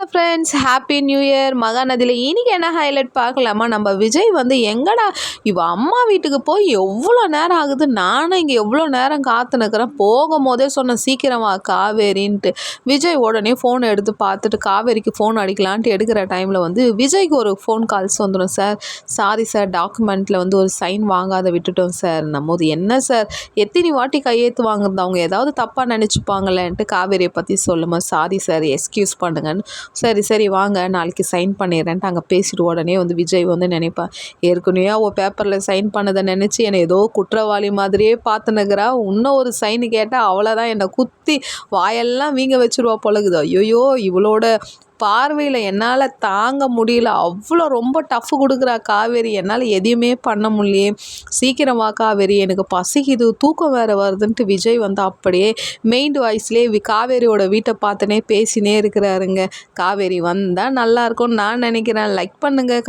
Friends happy new year மகாநதியில் இன்றைக்கி என்ன ஹைலைட் பார்க்கலாமா? நம்ம விஜய் வந்து எங்கடா இவ அம்மா வீட்டுக்கு போய் எவ்வளோ நேரம் ஆகுது? நானும் இங்கே எவ்வளோ நேரம் காத்து நிற்கிறேன் போகும் போதே சொன்னேன் சீக்கிரமா காவேரின்ட்டு. விஜய் உடனே ஃபோன் எடுத்து பார்த்துட்டு காவேரிக்கு ஃபோன் அடிக்கலான்ட்டு எடுக்கிற டைமில் வந்து விஜய்க்கு ஒரு ஃபோன் கால்ஸ் வந்துடும் சார் சாரி சார் டாக்குமெண்ட்டில் வந்து ஒரு சைன் வாங்காத விட்டுட்டோம் சார் நம்மோது என்ன சார் எத்தனை வாட்டி கையெழுத்து வாங்குறது? அவங்க ஏதாவது தப்பாக நினச்சிப்பாங்களேன்ட்டு காவேரியை பற்றி சொல்லுமா? சாரி சார் எக்ஸ்கியூஸ் பண்ணுங்கன்னு சரி சரி வாங்க நாளைக்கு சைன் பண்ணிடுறேன்ட்டு அங்கே பேசிட்டு உடனே வந்து விஜய் வந்து நினைப்பான் ஏற்கனவே அவள் பேப்பரில் சைன் பண்ணதை நினச்சி என்னை ஏதோ குற்றவாளி மாதிரியே பார்த்துனுக்குறா இன்னும் ஒரு சைன் கேட்டால் அவ்வளோதான் என்னை குத்தி வாயெல்லாம் வீங்க வச்சுருவா பழகுது ஐயோ இவளோட பார்வையில் என்னால் தாங்க முடியல. அவ்வளோ ரொம்ப டஃப் கொடுக்குறா காவேரி. என்னால் எதையுமே பண்ண முடியலையே. சீக்கிரமா காவேரி. எனக்கு பசிக்குது. தூக்கம் வேறு வருதுன்ட்டு விஜய் வந்து அப்படியே மெயின் வாய்ஸ்லேயே காவேரியோட வீட்டை பார்த்துனே பேசினே இருக்கிறாருங்க. காவேரி வந்தால் நல்லாயிருக்கும்னு நான் நினைக்கிறேன். லைக் பண்ணுங்கள்